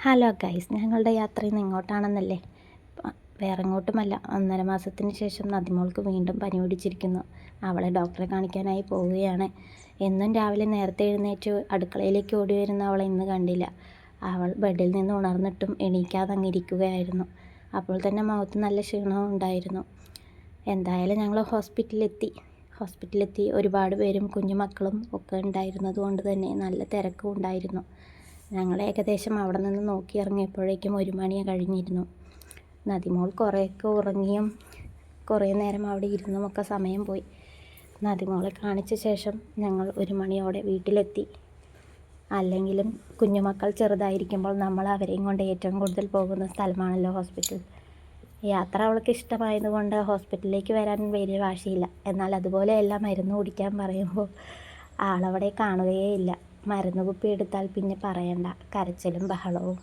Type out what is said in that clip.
Hello guys ഞങ്ങളുടെ യാത്ര ഇന്ന് ഇങ്ങോട്ടാണെന്നല്ലേ പ- വേറെ എങ്ങോട്ടുമല്ല ഒന്നര മാസത്തിന് ശേഷം നദിമോൾക്ക് വീണ്ടും പനി പിടിച്ചിരിക്കുന്നു. അവളെ ഡോക്ടറെ കാണിക്കാനായി പോവുകയാണ്. എന്നും രാവിലെ നേരത്തെ എഴുന്നേറ്റ് അടുക്കളയിലേക്ക് ഓടി വരുന്ന അവളെ ഇന്ന് കണ്ടില്ല. അവൾ ബെഡിൽ നിന്ന് ഉണർന്നിട്ടും എണീക്കാതെ അങ്ങിരിക്കുകയായിരുന്നു അപ്പോൾ തന്നെ മുഖത്ത് നല്ല ക്ഷീണവും ഉണ്ടായിരുന്നു. എന്തായാലും ഞങ്ങൾ ഹോസ്പിറ്റലിലെത്തി. ഹോസ്പിറ്റലിലെത്തി. ഒരുപാട് പേരും കുഞ്ഞു മക്കളും ഒക്കെ ഉണ്ടായിരുന്നത് കൊണ്ട് തന്നെ നല്ല തിരക്കും ഉണ്ടായിരുന്നു. ഞങ്ങൾ ഏകദേശം അവിടെ നിന്ന് നോക്കി ഇറങ്ങിയപ്പോഴേക്കും ഒരു മണിയെ കഴിഞ്ഞിരുന്നു. നദിമോൾ കുറേയൊക്കെ ഉറങ്ങിയും കുറേ നേരം അവിടെ ഇരുന്നുമൊക്കെ സമയം പോയി. നദിമോളെ കാണിച്ച ശേഷം ഞങ്ങൾ ഒരു മണിയോടെ വീട്ടിലെത്തി. അല്ലെങ്കിലും കുഞ്ഞുമക്കൾ ചെറുതായിരിക്കുമ്പോൾ നമ്മൾ അവരെയും കൊണ്ട് ഏറ്റവും കൂടുതൽ പോകുന്ന സ്ഥലമാണല്ലോ ഹോസ്പിറ്റൽ. യാത്ര അവൾക്ക് ഇഷ്ടമായതുകൊണ്ട് ഹോസ്പിറ്റലിലേക്ക് വരാൻ വലിയ വാശിയില്ല. എന്നാൽ അതുപോലെയല്ല മരുന്ന് കുടിക്കാൻ പറയുമ്പോൾ ആളവിടെ കാണുകയേ ഇല്ല. മരുന്ന് കുപ്പി എടുത്താൽ പിന്നെ പറയണ്ട. കരച്ചിലും ബഹളവും.